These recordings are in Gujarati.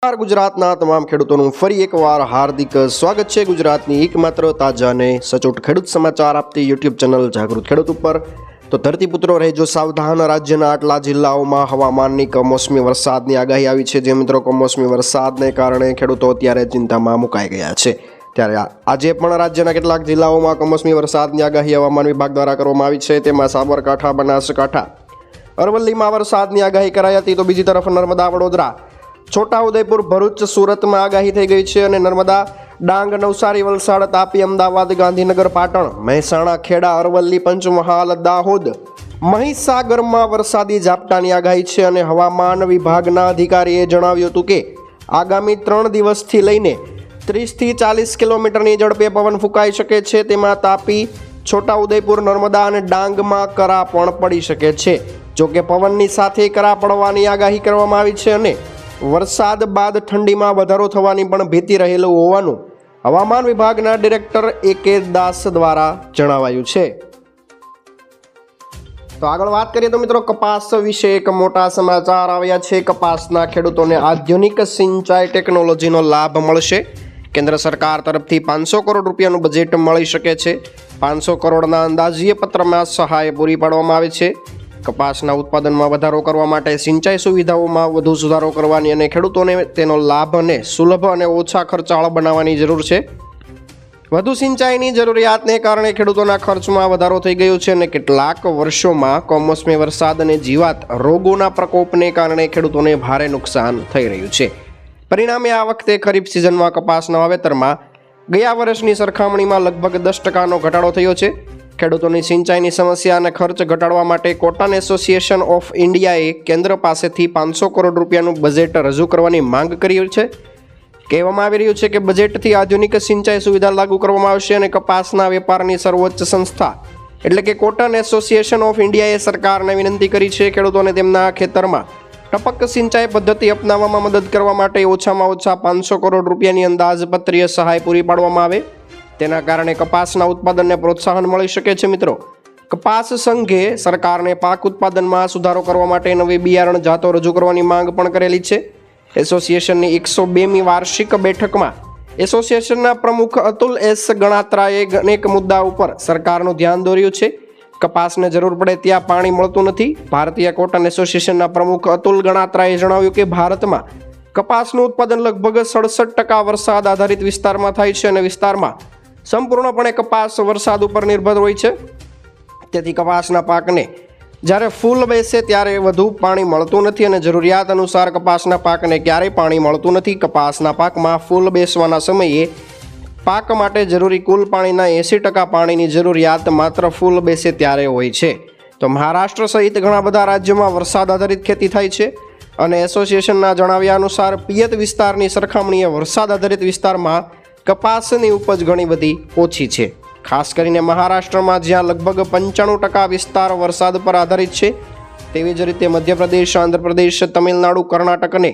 ગુજરાતના તમામ ખેડૂતોનું ફરી એકવાર હાર્દિક સ્વાગત છે. ગુજરાતની એકમાત્ર તાજા અને સચોટ ખેડૂત સમાચાર આપતી યુટ્યુબ ચેનલ જાગૃત ખેડૂત ઉપર. તો ધરતીપુત્રો, રહેજો સાવધાન. રાજ્યના આટલા જિલ્લાઓમાં હવામાનની કમોસમી વરસાદની આગાહી આવી છે. જે મિત્રો, કમોસમી વરસાદને કારણે ખેડૂતો અત્યારે ચિંતામાં મુકાઈ ગયા છે. ત્યારે આજે પણ રાજ્યના કેટલાક જિલ્લાઓમાં કમોસમી વરસાદની આગાહી હવામાન વિભાગ દ્વારા કરવામાં આવી છે. તેમાં સાબરકાંઠા, બનાસકાંઠા, અરવલ્લીમાં વરસાદની આગાહી કરાઈ હતી. તો બીજી તરફ નર્મદા, વડોદરા છોટાઉદેપુર ભરૂચ સુરતમાં આગાહી થઈ ગઈ છે અને નર્મદા ડાંગ, નવસારી, વલસાડ, તાપી, અમદાવાદ, ગાંધીનગર, પાટણ, મહેસાણા, ખેડા, અરવલ્લી, પંચમહાલ, દાહોદ, મહીસાગરમાં વરસાદી ઝાપટાની આગાહી છે અને હવામાન વિભાગના અધિકારીએ જણાવ્યું હતું કે આગામી ત્રણ દિવસથી લઈને ત્રીસથી ચાલીસ કિલોમીટરની ઝડપે પવન ફૂંકાઈ શકે છે. તેમાં તાપી, છોટાઉદેપુર, નર્મદા અને ડાંગમાં કરા પણ પડી શકે છે. જોકે પવનની સાથે કરા પડવાની આગાહી કરવામાં આવી છે અને વરસાદ બાદ ઠંડીમાં વધારો થવાની પણ ભીતિ રહેલું હોવાનું હવામાન વિભાગના ડિરેક્ટર એ કે દાસ દ્વારા જણાવાયું છે. તો આગળ વાત કરીએ તો મિત્રો કપાસ વિશે એક મોટા સમાચાર આવ્યા છે. કપાસના ખેડૂતોને આધુનિક સિંચાઈ ટેકનોલોજીનો લાભ મળશે. કેન્દ્ર સરકાર તરફથી પાંચસો કરોડ રૂપિયાનું બજેટ મળી શકે છે. પાંચસો કરોડના અંદાજીય પત્રમાં સહાય પૂરી પાડવામાં આવે છે. કપાસના ઉત્પાદનમાં વધારો કરવા માટે સિંચાઈ સુવિધાઓમાં વધુ સુધારો કરવાની અને ખેડૂતોને તેનો લાભ અને સુલભ અને ઓછા ખર્ચાળ બનાવવાની જરૂર છે. વધુ સિંચાઈની જરૂરિયાતને કારણે ખેડૂતોના ખર્ચમાં વધારો થઈ ગયો છે અને કેટલાક વર્ષોમાં કમોસમી વરસાદ અને જીવાત રોગોના પ્રકોપને કારણે ખેડૂતોને ભારે નુકસાન થઈ રહ્યું છે. પરિણામે આ વખતે ખરીફ સિઝનમાં કપાસના વાવેતરમાં ગયા વર્ષની સરખામણીમાં લગભગ દસ ટકાનો ઘટાડો થયો છે. ખેડૂતોની સિંચાઈની સમસ્યા અને ખર્ચ ઘટાડવા માટે કોટન એસોસિએશન ઓફ ઇન્ડિયાએ કેન્દ્ર પાસેથી પાંચસો કરોડ રૂપિયાનું બજેટ રજૂ કરવાની માંગ કરી છે. કહેવામાં આવી રહ્યું છે કે બજેટથી આધુનિક સિંચાઈ સુવિધા લાગુ કરવામાં આવશે અને કપાસના વેપારની સર્વોચ્ચ સંસ્થા એટલે કે કોટન એસોસિએશન ઓફ ઇન્ડિયાએ સરકારને વિનંતી કરી છે ખેડૂતોને તેમના ખેતરમાં ટપક સિંચાઈ પદ્ધતિ અપનાવવામાં મદદ કરવા માટે ઓછામાં ઓછા પાંચસો કરોડ રૂપિયાની અંદાજપત્રીય સહાય પૂરી પાડવામાં આવે. તેના કારણે કપાસના ઉત્પાદનને પ્રોત્સાહન મળી શકે છે, મિત્રો. કપાસ સંઘે સરકારને પાક ઉત્પાદનમાં સુધારો કરવા માટે નવી બિયારણ જાતો રજૂ કરવાની માંગ પણ કરેલી છે. એસોસિએશનની એકસો બેમી વાર્ષિક બેઠકમાં એસોસિએશનના પ્રમુખ અતુલ એસ ગણાત્રાએ અનેક મુદ્દા ઉપર સરકારનું ધ્યાન દોર્યું છે. કપાસને જરૂર પડે ત્યાં પાણી મળતું નથી. ભારતીય કોટન એસોસિએશનના પ્રમુખ અતુલ ગણાત્રાએ જણાવ્યું કે ભારતમાં કપાસનું ઉત્પાદન લગભગ સડસઠ ટકા વરસાદ આધારિત વિસ્તારમાં થાય છે અને વિસ્તારમાં સંપૂર્ણપણે કપાસ વરસાદ ઉપર નિર્ભર હોય છે. તેથી કપાસના પાકને જ્યારે ફૂલ બેસે ત્યારે વધુ પાણી મળતું નથી અને જરૂરિયાત અનુસાર કપાસના પાકને ક્યારેય પાણી મળતું નથી. કપાસના પાકમાં ફૂલ બેસવાના સમયે પાક માટે જરૂરી કુલ પાણીના એંસી ટકા પાણીની જરૂરિયાત માત્ર ફૂલ બેસે ત્યારે હોય છે. તો મહારાષ્ટ્ર સહિત ઘણા બધા રાજ્યોમાં વરસાદ આધારિત ખેતી થાય છે અને એસોસિએશનના જણાવ્યા અનુસાર પિયત વિસ્તારની સરખામણીએ વરસાદ આધારિત વિસ્તારમાં કપાસની ઉપજ ઘણી બધી ઓછી છે. ખાસ કરીને મહારાષ્ટ્રમાં જ્યાં લગભગ પંચાણું ટકા વિસ્તાર વરસાદ પર આધારિત છે, તેવી જ રીતે મધ્યપ્રદેશ, આંધ્રપ્રદેશ, તમિલનાડુ, કર્ણાટક અને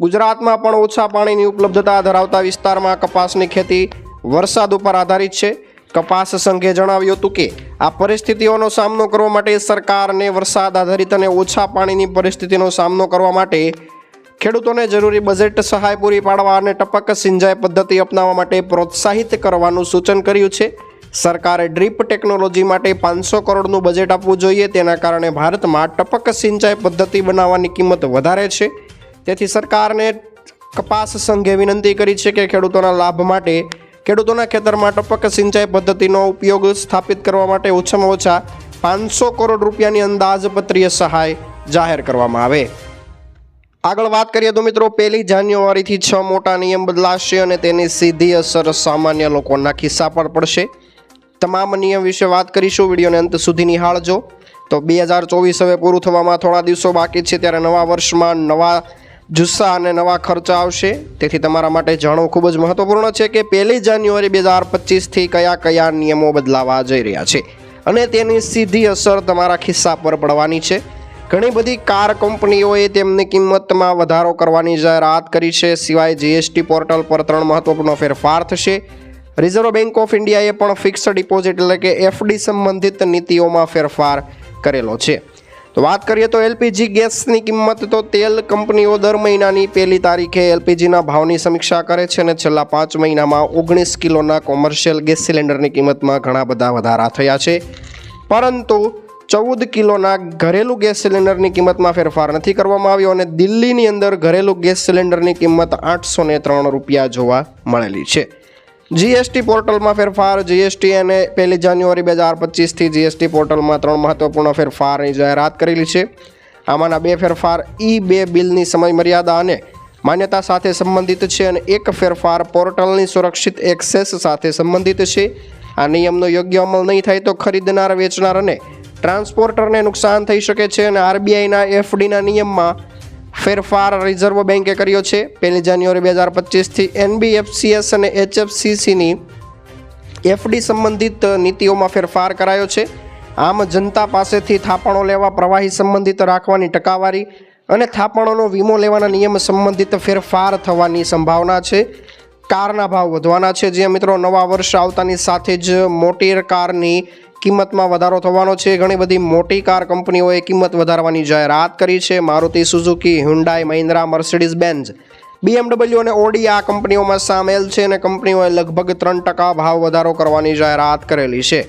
ગુજરાતમાં પણ ઓછા પાણીની ઉપલબ્ધતા ધરાવતા વિસ્તારમાં કપાસની ખેતી વરસાદ ઉપર આધારિત છે. કપાસ સંઘે જણાવ્યું હતું કે, આ પરિસ્થિતિઓનો સામનો કરવા માટે સરકારને વરસાદ આધારિત અને ઓછા પાણીની પરિસ્થિતિનો સામનો કરવા માટે ખેડૂતોને જરૂરી બજેટ સહાય પૂરી પાડવા અને ટપક સિંચાઈ પદ્ધતિ અપનાવવા માટે પ્રોત્સાહિત કરવાનું સૂચન કર્યું છે. સરકારે ડ્રીપ ટેકનોલોજી માટે પાંચસો કરોડનું બજેટ આપવું જોઈએ. તેના કારણે ભારતમાં ટપક સિંચાઈ પદ્ધતિ બનાવવાની કિંમત વધારે છે. તેથી સરકારને કપાસ સંઘે વિનંતી કરી છે કે ખેડૂતોના લાભ માટે ખેડૂતોના ખેતરમાં ટપક સિંચાઈ પદ્ધતિનો ઉપયોગ સ્થાપિત કરવા માટે ઓછામાં ઓછા પાંચસો કરોડ રૂપિયાની અંદાજપત્રીય સહાય જાહેર કરવામાં આવે. આગળ વાત કરીએ તો મિત્રો, પહેલી જાન્યુઆરીથી છ મોટા નિયમ બદલાશે અને તેની સીધી અસર સામાન્ય લોકોના ખિસ્સા પર પડશે. તમામ નિયમ વિશે વાત કરીશું, વિડીયોને અંત સુધી નિહાળજો. તો બે હજાર ચોવીસ હવે પૂરું થવામાં થોડા દિવસો બાકી છે, ત્યારે નવા વર્ષમાં નવા જુસ્સા અને નવા ખર્ચા આવશે. તેથી તમારા માટે જાણવું ખૂબ જ મહત્વપૂર્ણ છે કે પહેલી જાન્યુઆરી બે હજાર પચીસથી કયા કયા નિયમો બદલાવા જઈ રહ્યા છે. અને તેની સીધી અસર તમારા ખિસ્સા પર પડવાની છે. ઘણી બધી કાર કંપનીઓએ તેમની કિંમતમાં વધારો કરવાની જાહેરાત કરી છે. સિવાય જીએસટી પોર્ટલ પર ત્રણ મહત્વપૂર્ણ ફેરફાર થશે. રિઝર્વ બેંક ઓફ ઇન્ડિયાએ પણ ફિક્સ્ડ ડિપોઝિટ એટલે કે એફડી સંબંધિત નીતિઓમાં ફેરફાર કરેલો છે. તો વાત કરીએ તો એલપીજી ગેસની કિંમત, તો તેલ કંપનીઓ દર મહિનાની પહેલી તારીખે એલપીજીના ભાવની સમીક્ષા કરે છે અને છેલ્લા પાંચ મહિનામાં ઓગણીસ કિલોના કોમર્શિયલ ગેસ સિલિન્ડરની કિંમતમાં ઘણા બધા વધારા થયા છે. પરંતુ ચૌદ કિલોના ઘરેલું ગેસ સિલિન્ડરની કિંમતમાં ફેરફાર નથી કરવામાં આવ્યો અને દિલ્હીની અંદર ઘરેલું ગેસ સિલિન્ડરની કિંમત આઠસો ને ત્રણ રૂપિયા જોવા મળેલી છે. જીએસટી પોર્ટલમાં ફેરફાર જીએસટી અને પહેલી જાન્યુઆરી બે હજાર પચીસથી જીએસટી પોર્ટલમાં ત્રણ મહત્વપૂર્ણ ફેરફારની જાહેરાત કરેલી છે. આમાંના બે ફેરફાર, ઈ બે બિલની સમયમર્યાદા અને માન્યતા સાથે સંબંધિત છે અને એક ફેરફાર પોર્ટલની સુરક્ષિત એક્સેસ સાથે સંબંધિત છે. આ નિયમનો યોગ્ય અમલ નહીં થાય તો ખરીદનાર, વેચનાર અને ટ્રાન્સપોર્ટરને નુકસાન થઈ શકે છે અને આરબીઆઈના એફડીના નિયમમાં ફેરફાર રિઝર્વ બેન્કે કર્યો છે. પહેલી જાન્યુઆરી બે હજાર પચીસથી એનબીએફસીએસ અને એચએફસીસીની એફડી સંબંધિત નીતિઓમાં ફેરફાર કરાયો છે. આમ જનતા પાસેથી થાપણો લેવા, પ્રવાહી સંબંધિત રાખવાની ટકાવારી અને થાપણોનો વીમો લેવાના નિયમ સંબંધિત ફેરફાર થવાની સંભાવના છે. કારના ભાવ વધવાના છે. જે મિત્રો નવા વર્ષ આવતાની સાથે જ મોટી કારની કિંમતમાં વધારો થવાનો છે. ઘણી બધી મોટી કાર કંપનીઓએ કિંમત વધારવાની જાહેરાત કરી છે. Maruti Suzuki Hyundai Mahindra, Mercedes Benz BMW અને ઓડી આ કંપનીઓમાં સામેલ છે અને કંપનીઓએ લગભગ ત્રણ ટકા ભાવ વધારો કરવાની જાહેરાત કરેલી છે.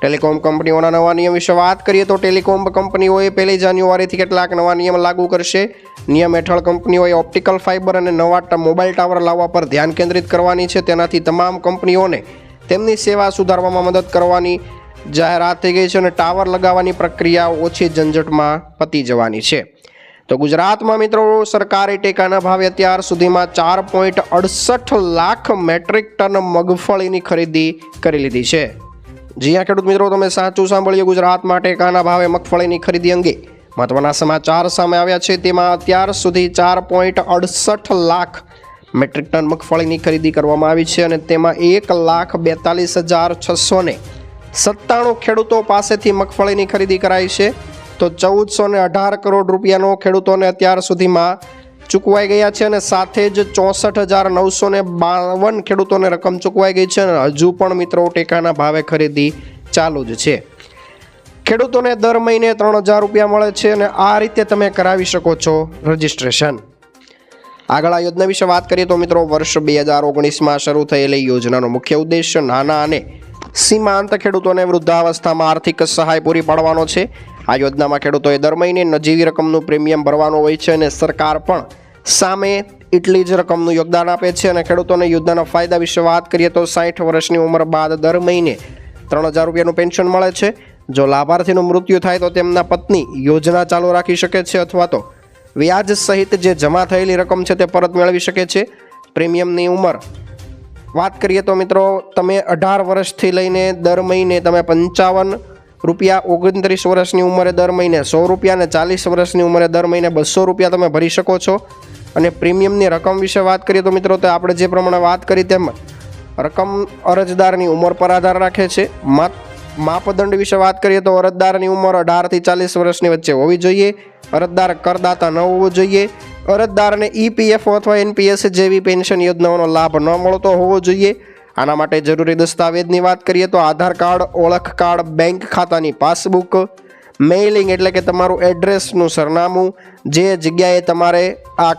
ટેલિકોમ કંપનીઓના નવા નિયમ વિશે વાત કરીએ તો ટેલિકોમ કંપનીઓએ પહેલી જાન્યુઆરીથી કેટલાક નવા નિયમ લાગુ કરશે. નિયમ હેઠળ કંપનીઓએ ઓપ્ટિકલ ફાઇબર અને નવા મોબાઈલ ટાવર લાવવા પર ધ્યાન કેન્દ્રિત કરવાની છે. તેનાથી તમામ કંપનીઓને તેમની સેવા સુધારવામાં મદદ કરવાની જાહેરાત થઈ ગઈ છે અને ટાવર લગાવવાની પ્રક્રિયા ઓછી ઝંઝટમાં પતી જવાની છે. તો ગુજરાતમાં મિત્રો સરકારી ટેકાના ભાવે અત્યાર સુધીમાં ચાર પોઈન્ટ અડસઠ લાખ મેટ્રિક ટન મગફળીની ખરીદી કરી લીધી છે. જી હા, ખેડૂત મિત્રો, તમે સાચું સાંભળ્યું ગુજરાતમાં ટેકાના ભાવે મગફળીની ખરીદી અંગે. મહત્વના સમાચાર સામે આવ્યા છે. તેમાં અત્યાર સુધી ચાર પોઈન્ટ અડસઠ લાખ મેટ્રિક ટન મગફળીની ખરીદી કરવામાં આવી છે અને તેમાં એક લાખ બેતાલીસ હજાર છસો ને સત્તાણું ખેડૂતો પાસેથી મગફળીની ખરીદી કરાઈ છે. તો ચૌદસો ને અઢાર કરોડ રૂપિયાનો ખેડૂતોને અત્યાર સુધીમાં ચૂકવાઈ ગયા છે અને સાથે જ ચોસઠ હજાર નવસો ને બાવન ખેડૂતોને રકમ ચૂકવાઈ ગઈ છે અને હજુ પણ મિત્રો ટેકાના ભાવે ખરીદી ચાલુ જ છે. ખેડૂતોને દર મહિને ત્રણ હજાર રૂપિયા મળે છે અને આ રીતે તમે કરાવી શકો છો રજિસ્ટ્રેશન. આગળ આ યોજના વિશે વાત કરીએ તો મિત્રો વર્ષ બે હજાર ઓગણીસમાં શરૂ થયેલી યોજનાનો મુખ્ય ઉદ્દેશ્ય નાના અને સીમાંત ખેડૂતોને વૃદ્ધાવસ્થામાં આર્થિક સહાય પૂરી પાડવાનો છે. આ યોજનામાં ખેડૂતોએ દર મહિને નજીવી રકમનું પ્રીમિયમ ભરવાનું હોય છે અને સરકાર પણ સામે એટલી જ રકમનું યોગદાન આપે છે અને ખેડૂતોને યોજનાના ફાયદા વિશે વાત કરીએ તો સાઠ વર્ષની ઉંમર બાદ દર મહિને ત્રણ હજાર રૂપિયાનું પેન્શન મળે છે. જો લાભાર્થીનું મૃત્યુ થાય તો તેમના પત્ની યોજના ચાલુ રાખી શકે છે અથવા તો વ્યાજ સહિત જે જમા થયેલી રકમ છે તે પરત મેળવી શકે છે. પ્રીમિયમની ઉંમર વાત કરીએ તો મિત્રો, તમે અઢાર વર્ષથી લઈને દર મહિને તમે પંચાવન રૂપિયા ઓગણત્રીસ વર્ષની ઉંમરે દર મહિને, સો રૂપિયા અને ચાલીસ વર્ષની ઉંમરે દર મહિને બસો રૂપિયા તમે ભરી શકો છો. અને પ્રીમિયમની રકમ વિશે વાત કરીએ તો મિત્રો, તો આપણે જે પ્રમાણે વાત કરી તેમ રકમ અરજદારની ઉંમર પર આધાર રાખે છે. માપદંડ વિશે વાત કરીએ તો અરજદારની ઉંમર અઢારથી ચાલીસ વર્ષની વચ્ચે હોવી જોઈએ. અરજદાર કરદાતા ન હોવો જોઈએ. અરજદારને ઈપીએફ અથવા એનપીએસ જેવી પેન્શન યોજનાઓનો લાભ ન મળતો હોવો જોઈએ. આના માટે જરૂરી દસ્તાવેજની વાત કરીએ તો આધાર કાર્ડ, ઓળખ કાર્ડ, બેંક ખાતાની પાસબુક, મેઇલિંગ એટલે કે તમારું એડ્રેસનું સરનામું, જે જગ્યાએ તમારે આ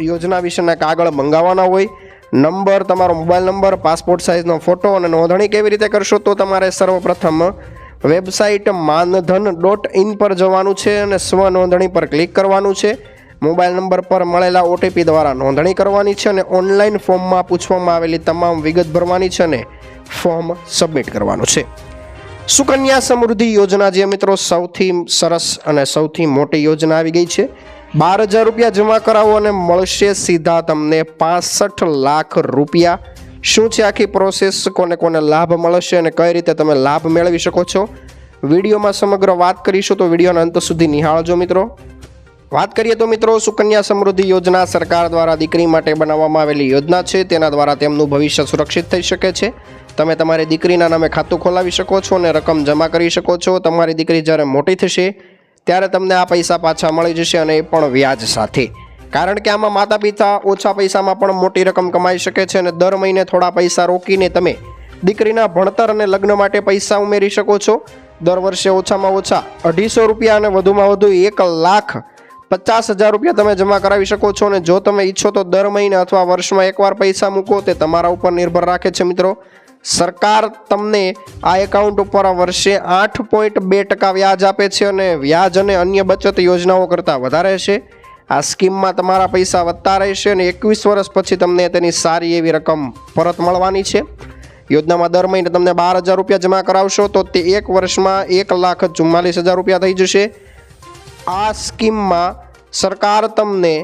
યોજના વિશેના કાગળ મંગાવવાના હોય, નંબર, તમારો મોબાઈલ નંબર, પાસપોર્ટ સાઇઝનો ફોટો અને નોંધણી કેવી રીતે કરશો તો તમારે સર્વપ્રથમ વેબસાઇટ માનધન ડોટ ઇન પર જવાનું છે અને સ્વ નોંધણી પર ક્લિક કરવાનું છે. મોબાઈલ નંબર પર મળેલા ઓટીપી દ્વારા નોંધણી કરવાની છે અને ઓનલાઈન ફોર્મમાં પૂછવામાં આવેલી તમામ વિગત ભરવાની છે અને ફોર્મ સબમિટ કરવાનું છે. સુકન્યા સમૃદ્ધિ યોજના જે મિત્રો સૌથી સરસ અને સૌથી મોટી યોજના આવી ગઈ છે. બાર હજાર રૂપિયા જમા કરાવો અને મળશે સીધા તમને પાસઠ લાખ રૂપિયા. શું છે આખી પ્રોસેસ કોને કોને લાભ મળશે અને કઈ રીતે તમે લાભ મેળવી શકો છો? વિડીયોમાં સમગ્ર વાત કરીશું તો વિડીયોના અંત સુધી નિહાળજો મિત્રો. વાત કરીએ તો મિત્રો સુકન્યા સમૃદ્ધિ યોજના સરકાર દ્વારા દીકરી માટે બનાવવામાં આવેલી યોજના છે. તેના દ્વારા તેમનું ભવિષ્ય સુરક્ષિત થઈ શકે છે. તમે તમારી દીકરીના નામે ખાતું ખોલાવી શકો છો અને રકમ જમા કરી શકો છો. તમારી દીકરી જ્યારે મોટી થશે, ત્યારે તમને આ પૈસા પાછા મળી જશે અને એ પણ વ્યાજ સાથે. કારણ કે આમાં માતા પિતા ઓછા પૈસામાં પણ મોટી રકમ કમાઈ શકે છે અને દર મહિને થોડા પૈસા રોકીને તમે દીકરીના ભણતર અને લગ્ન માટે પૈસા ઉમેરી શકો છો. દર વર્ષે ઓછામાં ઓછા અઢીસો રૂપિયા અને વધુમાં વધુ એક લાખ પચાસ હજાર રૂપિયા તમે જમા કરાવી શકો છો અને જો તમે ઈચ્છો તો દર મહિને અથવા વર્ષમાં એકવાર પૈસા મૂકો, તે તમારા ઉપર નિર્ભર રાખે છે મિત્રો. સરકાર તમને આ એકાઉન્ટ ઉપર વર્ષે આઠ પોઈન્ટ બે ટકા વ્યાજ આપે છે અને વ્યાજ અને અન્ય બચત યોજનાઓ કરતાં વધારે છે. આ સ્કીમમાં તમારા પૈસા વધતા રહેશે અને એકવીસ વર્ષ પછી તમને તેની સારી એવી રકમ પરત મળવાની છે. યોજનામાં દર મહિને તમને બાર હજાર રૂપિયા જમા કરાવશો તો તે એક વર્ષમાં એક લાખ ચુમ્માલીસ હજાર રૂપિયા થઈ જશે. આ સ્કીમમાં સરકાર તમને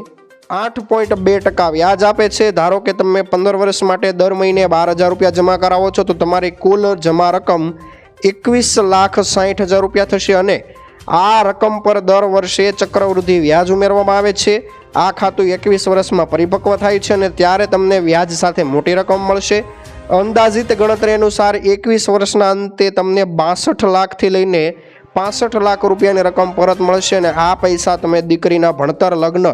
આઠ પોઈન્ટ બે ટકા વ્યાજ આપે છે. ધારો કે તમે પંદર વર્ષ માટે દર મહિને બાર હજાર રૂપિયા જમા કરાવો છો, તો તમારી કુલ જમા રકમ એકવીસ લાખ સાઠ હજાર રૂપિયા થશે અને આ રકમ પર દર વર્ષે ચક્રવૃદ્ધિ વ્યાજ ઉમેરવામાં આવે છે. આ ખાતું એકવીસ વર્ષમાં પરિપક્વ થાય છે અને ત્યારે તમને વ્યાજ સાથે મોટી રકમ મળશે. અંદાજિત ગણતરી અનુસાર એકવીસ વર્ષના અંતે તમને બાસઠ લાખથી લઈને પાસઠ લાખ રૂપિયાની રકમ પરત મળશે અને આ પૈસા તમે દીકરીના ભણતર, લગ્ન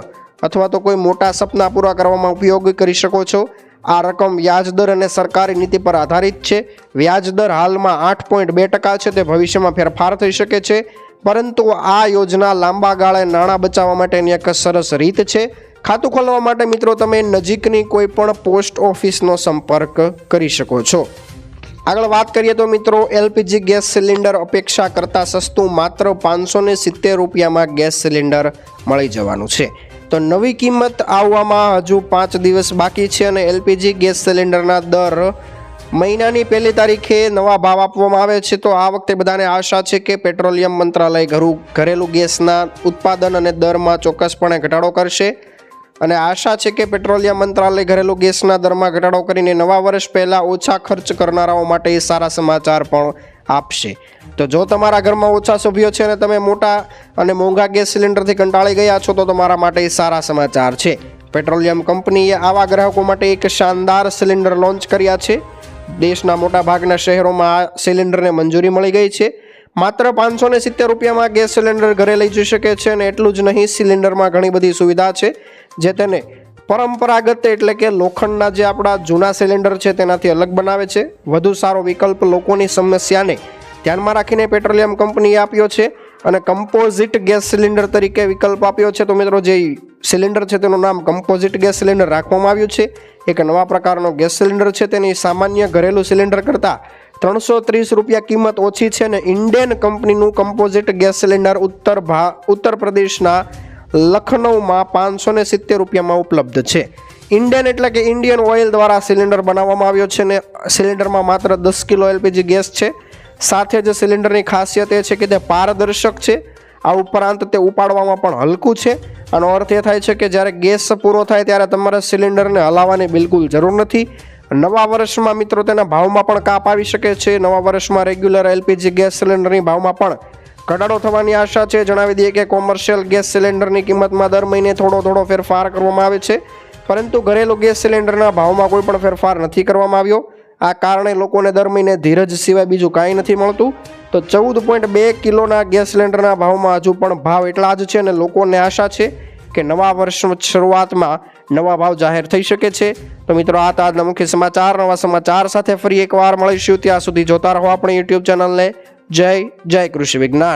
અથવા તો કોઈ મોટા સપના પૂરા કરવામાં ઉપયોગ કરી શકો છો. આ રકમ વ્યાજદર અને સરકારી નીતિ પર આધારિત છે. વ્યાજદર હાલમાં આઠ પોઈન્ટ બે ટકા છે. તે ભવિષ્યમાં ફેરફાર થઈ શકે છે. પરંતુ આ યોજના લાંબા ગાળે નાણાં બચાવવા માટેની એક સરસ રીત છે. ખાતું ખોલવા માટે મિત્રો તમે નજીકની કોઈ પણ પોસ્ટ ઓફિસનો સંપર્ક કરી શકો છો. આગળ વાત કરીએ તો મિત્રો, એલપીજી ગેસ સિલિન્ડર અપેક્ષા કરતાં સસ્તું માત્ર પાંચસો ને સિત્તેર રૂપિયામાં ગેસ સિલિન્ડર મળી જવાનું છે. તો નવી કિંમત આવવામાં હજુ પાંચ દિવસ બાકી છે અને એલપીજી ગેસ સિલિન્ડરના દર મહિનાની પહેલી તારીખે નવા ભાવ આપવામાં આવે છે. તો આ વખતે બધાને આશા છે કે પેટ્રોલિયમ મંત્રાલય ઘરું ઘરેલું ગેસના ઉત્પાદન અને દરમાં ચોક્કસપણે ઘટાડો કરશે. અને આશા છે કે પેટ્રોલિયમ મંત્રાલય ઘરેલું ગેસના દરમાં ઘટાડો કરીને નવા વર્ષ પહેલાં ઓછા ખર્ચ કરનારાઓ માટે સારા સમાચાર પણ આપશે. તો જો તમારા ઘરમાં ઓછા સભ્યો છે અને તમે મોટા અને મોંઘા ગેસ સિલિન્ડરથી કંટાળી ગયા છો, તો તમારા માટે સારા સમાચાર છે. પેટ્રોલિયમ કંપનીએ આવા ગ્રાહકો માટે એક શાનદાર સિલિન્ડર લોન્ચ કર્યા છે. દેશના મોટા ભાગના શહેરોમાં આ સિલિન્ડરને મંજૂરી મળી ગઈ છે. માત્ર પાંચસો ને સિત્તેર રૂપિયામાં ગેસ સિલિન્ડર ઘરે લઈ જઈ શકે છે અને એટલું જ નહીં, સિલિન્ડરમાં ઘણી બધી સુવિધા છે જે તેને પરંપરાગત એટલે કે લોખંડના જે આપણા જૂના સિલિન્ડર છે તેનાથી અલગ બનાવે છે. વધુ સારો વિકલ્પ લોકોની સમસ્યાને ધ્યાનમાં રાખીને પેટ્રોલિયમ કંપનીએ આપ્યો છે અને કમ્પોઝિટ ગેસ સિલિન્ડર તરીકે વિકલ્પ આપ્યો છે. તો મિત્રો, જે સિલિન્ડર છે તેનું નામ કમ્પોઝિટ ગેસ સિલિન્ડર રાખવામાં આવ્યું છે. એક નવા પ્રકારનો ગેસ સિલિન્ડર છે. તેની સામાન્ય ઘરેલું સિલિન્ડર કરતાં ત્રણસો ત્રીસ રૂપિયા કિંમત ઓછી છે અને ઇન્ડિયન કંપનીનું કમ્પોઝિટ ગેસ સિલિન્ડર ઉત્તર ભા, ઉત્તર પ્રદેશના લખનૌમાં પાંચસો ને સિત્તેર રૂપિયામાં ઉપલબ્ધ છે. ઇન્ડિયન એટલે કે ઇન્ડિયન ઓઇલ દ્વારા સિલિન્ડર બનાવવામાં આવ્યો છે ને સિલિન્ડરમાં માત્ર દસ કિલો એલપીજી ગેસ છે. સાથે જ સિલિન્ડરની ખાસિયત એ છે કે તે પારદર્શક છે. આ ઉપરાંત તે ઉપાડવામાં પણ હલકું છે. આનો અર્થ એ થાય છે કે જ્યારે ગેસ પૂરો થાય ત્યારે તમારે સિલિન્ડરને હલાવવાની બિલકુલ જરૂર નથી. નવા વર્ષમાં મિત્રો તેના ભાવમાં પણ કાપ આવી શકે છે. નવા વર્ષમાં રેગ્યુલર એલપીજી ગેસ સિલિન્ડરની ભાવમાં પણ ઘટાડો થવાની આશા છે. જણાવી દઈએ કે કોમર્શિયલ ગેસ સિલિન્ડરની કિંમતમાં દર મહિને થોડો થોડો ફેરફાર કરવામાં આવે છે. પરંતુ ઘરેલું ગેસ સિલિન્ડરના ભાવમાં કોઈ પણ ફેરફાર નથી કરવામાં આવ્યો. આ કારણે લોકોને દર મહિને ધીરજ સિવાય બીજું કાંઈ નથી મળતું. તો ચૌદ પોઈન્ટ બે કિલોના ગેસ સિલિન્ડરના ભાવમાં હજુ પણ ભાવ એટલા જ છે અને લોકોને આશા છે કે નવા વર્ષ શરૂઆતમાં નવા ભાવ જાહેર થઈ શકે છે. તો મિત્રો, આ હતા આજના મુખ્ય સમાચાર. નવા સમાચાર સાથે ફરી એકવાર મળીશું. ત્યાં સુધી જોતા રહો આપણી યુટ્યુબ ચેનલને. જય જય કૃષિ વિજ્ઞાન.